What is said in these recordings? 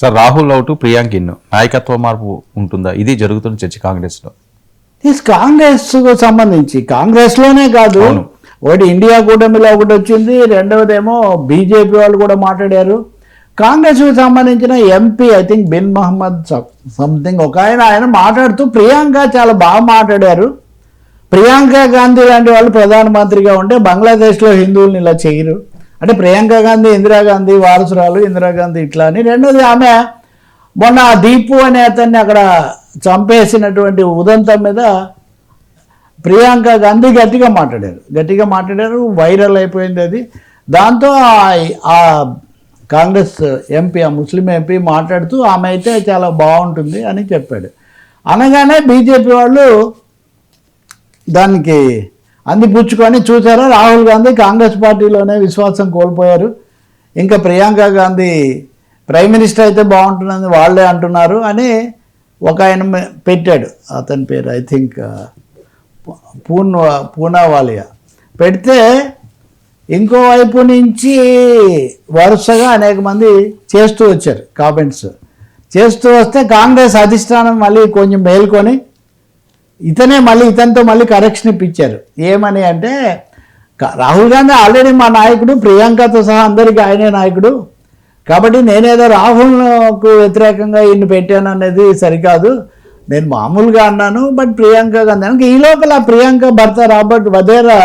Sir Rahul out Priyanka in నాయకత్వ మార్పు ఉంటుందా? ఇది జరుగుతున్న చర్చ కాంగ్రెస్లో ఇది కాంగ్రెస్ సంబంధించి కాంగ్రెస్లోనే కాదు. ఒకటి ఇండియా కూటమిలో ఒకటి వచ్చింది రెండవదేమో బీజేపీ వాళ్ళు కూడా మాట్లాడారు. కాంగ్రెస్కు సంబంధించిన MP I think bin Mohammed something ఒక ఆయన ఆయన మాట్లాడుతూ ప్రియాంక చాలా బాగా మాట్లాడారు. ప్రియాంక గాంధీ లాంటి వాళ్ళు ప్రధానమంత్రిగా ఉంటే బంగ్లాదేశ్లో హిందువుల్ని ఇలా చేయరు. అంటే ప్రియాంక గాంధీ ఇందిరాగాంధీ వారసురాలు ఇందిరాగాంధీ ఇట్లా అని. రెండోది ఆమె మొన్న దీపు అనే అతన్ని అక్కడ చంపేసినటువంటి ఉదంతం మీద ప్రియాంక గాంధీ గట్టిగా మాట్లాడారు. గట్టిగా మాట్లాడారు వైరల్ అయిపోయింది అది. దాంతో ఆ- ఆ కాంగ్రెస్ ఎంపీ ఆ ముస్లిం ఎంపీ మాట్లాడుతూ ఆమె అయితే చాలా బాగుంటుంది అని చెప్పాడు. అనగానే బీజేపీ వాళ్ళు దానికి అందిపుచ్చుకొని చూసారా? రాహుల్ గాంధీ కాంగ్రెస్ పార్టీలోనే విశ్వాసం కోల్పోయారు. ఇంకా ప్రియాంక గాంధీ ప్రైమ్ మినిస్టర్ అయితే బాగుంటుందని వాళ్ళే అంటున్నారు అని ఒక ఆయన పెట్టాడు. అతని పేరు ఐ థింక్ పూన్ పూనావాలియా. పెడితే ఇంకోవైపు నుంచి వరుసగా అనేక మంది చేస్తూ వచ్చారు కామెంట్స్. చేస్తూ వస్తే కాంగ్రెస్ అధిష్టానం మళ్ళీ కొంచెం మేల్కొని ఇతనే మళ్ళీ ఇతనితో మళ్ళీ కరెక్షన్ ఇప్పించారు. ఏమని అంటే రాహుల్ గాంధీ ఆల్రెడీ మా నాయకుడు ప్రియాంకతో సహా అందరికీ ఆయనే నాయకుడు. కాబట్టి నేనేదో రాహుల్కు వ్యతిరేకంగా ఈయన పెట్టాను అనేది సరికాదు. నేను మామూలుగా అన్నాను బట్ ప్రియాంక గాంధీ అంటే ఈ లోపల ప్రియాంక భర్త రాబర్ట్ వదేరా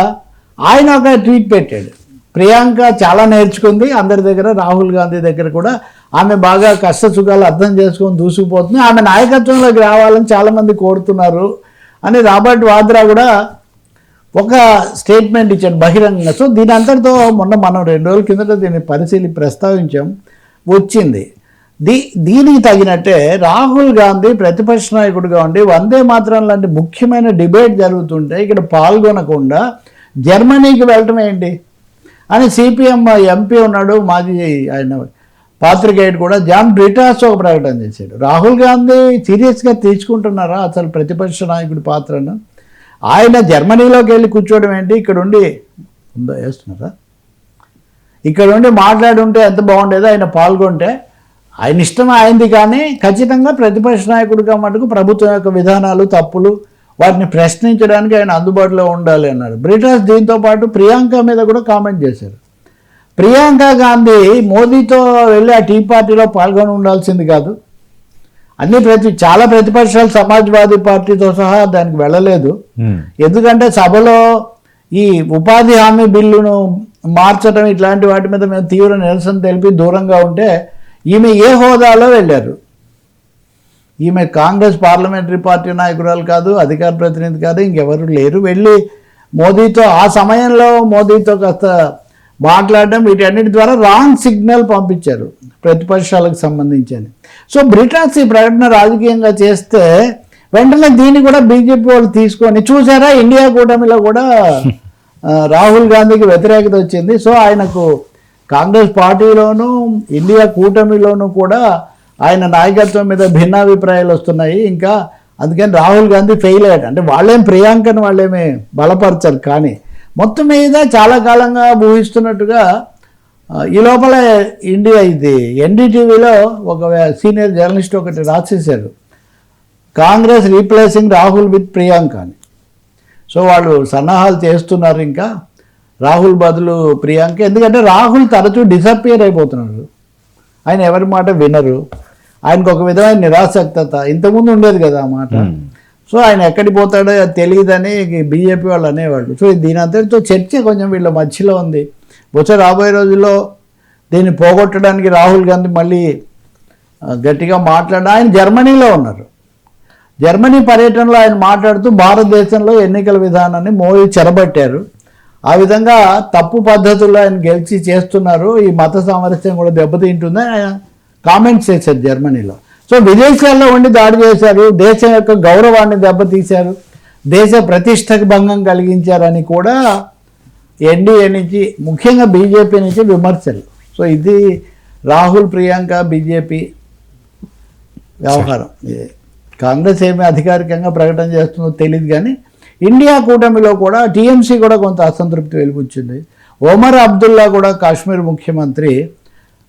ఆయన ఒక ట్వీట్ పెట్టాడు. ప్రియాంక చాలా నేర్చుకుంది అందరి దగ్గర రాహుల్ గాంధీ దగ్గర కూడా. ఆమె బాగా కష్ట సుఖాలు అర్థం చేసుకొని దూసుకుపోతుంది. ఆమె నాయకత్వంలోకి రావాలని చాలామంది కోరుతున్నారు. అని రాబర్ట్ వాద్రా కూడా ఒక స్టేట్మెంట్ ఇచ్చాడు బహిరంగంగా. సో దీని అంతటితో మొన్న మనం రెండు రోజుల కిందట దీన్ని పరిశీలి ప్రస్తావించాం. వచ్చింది. దీ దీనికి తగినట్టే రాహుల్ గాంధీ ప్రతిపక్ష నాయకుడిగా ఉండి వందే మాత్రం లాంటి ముఖ్యమైన డిబేట్ జరుగుతుంటే ఇక్కడ పాల్గొనకుండా జర్మనీకి వెళ్ళటం ఏంటి? అని సిపిఎం ఎంపీ ఉన్నాడు మాజీ ఆయన పాత్రికేయుడు కూడా జాన్ బ్రిటాస్ ఒక ప్రకటన చేశాడు. రాహుల్ గాంధీ సీరియస్గా తీసుకుంటున్నారా అసలు ప్రతిపక్ష నాయకుడి పాత్రను? ఆయన జర్మనీలోకి వెళ్ళి కూర్చోవడం ఏంటి? ఇక్కడ ఉండి ఉందా? వేస్తున్నారా? ఇక్కడ ఉండి మాట్లాడుంటే ఎంత బాగుండేదో ఆయన పాల్గొంటే ఆయన ఇష్టం ఆయనది కానీ ఖచ్చితంగా ప్రతిపక్ష నాయకుడిగా మటుకు ప్రభుత్వం యొక్క విధానాలు తప్పులు వాటిని ప్రశ్నించడానికి ఆయన అందుబాటులో ఉండాలి అన్నారు బ్రిటాస్ దీంతో పాటు ప్రియాంక మీద కూడా కామెంట్ చేశారు. ప్రియాంక గాంధీ మోదీతో వెళ్ళి ఆ టీ పార్టీలో పాల్గొని ఉండాల్సింది కాదు. అన్ని ప్రతి చాలా ప్రతిపక్షాలు సమాజ్వాదీ పార్టీతో సహా దానికి వెళ్ళలేదు. ఎందుకంటే సభలో ఈ ఉపాధి హామీ బిల్లును మార్చడం ఇట్లాంటి వాటి మీద మేము తీవ్ర నిరసన తెలిపి దూరంగా ఉంటే ఈమె ఏ హోదాలో వెళ్ళారు. ఈమె కాంగ్రెస్ పార్లమెంటరీ పార్టీ నాయకురాలు కాదు అధికార ప్రతినిధి కాదు ఇంకెవరు లేరు. వెళ్ళి మోదీతో ఆ సమయంలో మోదీతో కాస్త మాట్లాడడం వీటన్నిటి ద్వారా రాంగ్ సిగ్నల్ పంపించారు ప్రతిపక్షాలకు సంబంధించి సో బ్రిటాన్స్ ఈ ప్రకటన రాజకీయంగా చేస్తే వెంటనే దీన్ని కూడా బీజేపీ వాళ్ళు తీసుకొని చూసారా ఇండియా కూటమిలో కూడా రాహుల్ గాంధీకి వ్యతిరేకత వచ్చింది. సో ఆయనకు కాంగ్రెస్ పార్టీలోనూ ఇండియా కూటమిలోనూ కూడా ఆయన నాయకత్వం మీద భిన్నాభిప్రాయాలు వస్తున్నాయి. ఇంకా అందుకని రాహుల్ గాంధీ ఫెయిల్ అయ్యాడు. అంటే వాళ్ళేం ప్రియాంకను వాళ్ళేమే బలపరచరు కానీ మొత్తం మీద చాలా కాలంగా ఊహిస్తున్నట్టుగా ఈ లోపల ఇండియా ఇది. ఎన్డీటీవీలో ఒక సీనియర్ జర్నలిస్ట్ ఒకటి రాసేశారు. కాంగ్రెస్ రీప్లేసింగ్ రాహుల్ విత్ ప్రియాంక అని. సో వాళ్ళు సన్నాహాలు చేస్తున్నారు ఇంకా. రాహుల్ బదులు ప్రియాంక. ఎందుకంటే రాహుల్ తరచూ డిసప్పియర్ అయిపోతున్నాడు. ఆయన ఎవరి మాట వినరు. ఆయనకు ఒక విధమైన నిరాసక్తత. ఇంతకుముందు ఉండేది కదా ఆ మాట. సో ఆయన ఎక్కడికి పోతాడో తెలియదని బీజేపీ వాళ్ళు అనేవాళ్ళు. సో దీని అంతటితో చర్చ కొంచెం వీళ్ళ మధ్యలో ఉంది. బహుశా రాబోయే రోజుల్లో దీన్ని పోగొట్టడానికి రాహుల్ గాంధీ మళ్ళీ గట్టిగా మాట్లాడ ఆయన జర్మనీలో ఉన్నారు. జర్మనీ పర్యటనలో ఆయన మాట్లాడుతూ భారతదేశంలో ఎన్నికల విధానాన్ని మోదీ చెరబట్టారు. ఆ విధంగా తప్పు పద్ధతుల్లో ఆయన గెలిచి చేస్తున్నారు. ఈ మత సామరస్యం కూడా దెబ్బతింటుందని ఆయన కామెంట్స్ చేశారు జర్మనీలో. సో విదేశాల్లో ఉండి దాడి చేశారు. దేశం యొక్క గౌరవాన్ని దెబ్బతీశారు. దేశ ప్రతిష్టకు భంగం కలిగించారని కూడా ఎన్డీఏ నుంచి ముఖ్యంగా బీజేపీ నుంచి విమర్శలు. సో ఇది రాహుల్ ప్రియాంక బీజేపీ వ్యవహారం. ఇది కాంగ్రెస్ ఏమి అధికారికంగా ప్రకటన చేస్తుందో తెలియదు కానీ ఇండియా కూటమిలో కూడా టీఎంసీ కూడా కొంత అసంతృప్తి వెలుగుచ్చింది ఒమర్ అబ్దుల్లా కూడా కాశ్మీర్ ముఖ్యమంత్రి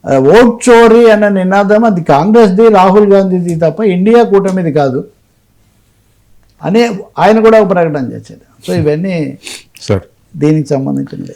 ఓట్ చోరీ అన్న నినాదం అది కాంగ్రెస్ది రాహుల్ గాంధీది తప్ప ఇండియా కూటమిది కాదు. అని ఆయన కూడా ఒక ప్రకటన చేశారు సో ఇవన్నీ సార్. దీనికి సంబంధించినవి.